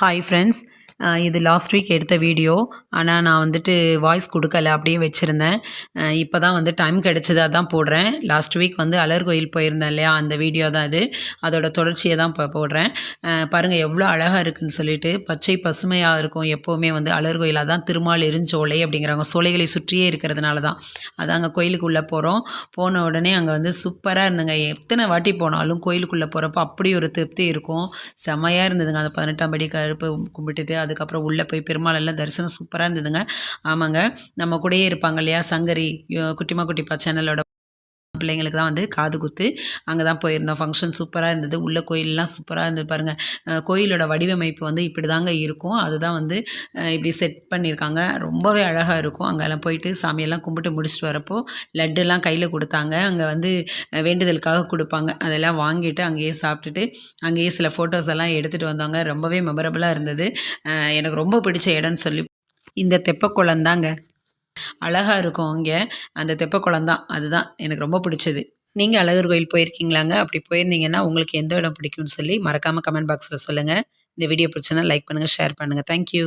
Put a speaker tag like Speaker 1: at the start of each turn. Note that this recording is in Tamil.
Speaker 1: ஹாய் ஃப்ரெண்ட்ஸ் இது லாஸ்ட் வீக் எடுத்த வீடியோ ஆனால் நான் வந்துட்டு வாய்ஸ் கொடுக்கல அப்படியே வச்சுருந்தேன். இப்போ தான் வந்து டைம் கிடச்சது அதான் போடுறேன். லாஸ்ட் வீக் வந்து அலர் கோயில் போயிருந்தேன் இல்லையா அந்த வீடியோ தான் இது அதோட தொடர்ச்சியை தான் இப்போ போடுறேன். பாருங்கள் எவ்வளோ அழகாக இருக்குன்னு சொல்லிட்டு பச்சை பசுமையாக இருக்கும் எப்போவுமே வந்து அலர் கோயில். அதான் திருமால் எரிஞ்சோலை அப்படிங்கிறாங்க. சோலைகளை சுற்றியே இருக்கிறதுனால தான். அது அங்கே கோயிலுக்குள்ளே போகிறோம் போன உடனே அங்கே வந்து சூப்பராக இருந்துங்க. எத்தனை வாட்டி போனாலும் கோயிலுக்குள்ளே போகிறப்போ அப்படி ஒரு திருப்தி இருக்கும். செமையாக இருந்ததுங்க. அந்த பதினெட்டாம் படி கருப்பு கும்பிட்டுட்டு அதுக்கப்புறம் உள்ளே போய் பெருமாள் எல்லாம் தரிசனம் சூப்பராக இருந்ததுங்க. ஆமாங்க. நம்ம கூடயே இருப்பாங்க இல்லையா? சங்கரி குட்டிமா குட்டிப்பா சேனலோட பிள்ளைங்களுக்கு தான் வந்து காது குத்து. அங்கே தான் போயிருந்தோம். ஃபங்க்ஷன் சூப்பராக இருந்தது. உள்ள கோயிலெலாம் சூப்பராக இருந்தது பாருங்கள் கோயிலோட வடிவமைப்பு வந்து இப்படி தாங்க இருக்கும். அதுதான் வந்து இப்படி செட் பண்ணியிருக்காங்க. ரொம்பவே அழகாக இருக்கும். அங்கெல்லாம் போயிட்டு சாமியெல்லாம் கும்பிட்டு முடிச்சுட்டு வரப்போ லட்டுலாம் கையில் கொடுத்தாங்க. அங்கே வந்து வேண்டுதலுக்காக கொடுப்பாங்க. அதெல்லாம் வாங்கிட்டு அங்கேயே சாப்பிட்டுட்டு அங்கேயே சில ஃபோட்டோஸ் எல்லாம் எடுத்துகிட்டு வந்தாங்க ரொம்பவே மெமரபுளாக இருந்தது. எனக்கு ரொம்ப பிடிச்ச இடம்னு சொல்லி. இந்த தெப்பக்குளம் தாங்க. அழகாக இருக்கும் இங்கே அந்த தெப்பக்குளம் தான். அதுதான் எனக்கு ரொம்ப பிடிச்சது. நீங்கள் அழகர் கோயில் போயிருக்கீங்களாங்க? அப்படி போயிருந்தீங்கன்னா உங்களுக்கு எந்த இடம் பிடிக்கும்னு சொல்லி மறக்காமல் கமெண்ட் பாக்ஸில் சொல்லுங்கள் இந்த வீடியோ பிடிச்சனா லைக் பண்ணுங்கள் ஷேர் பண்ணுங்கள் தேங்க்யூ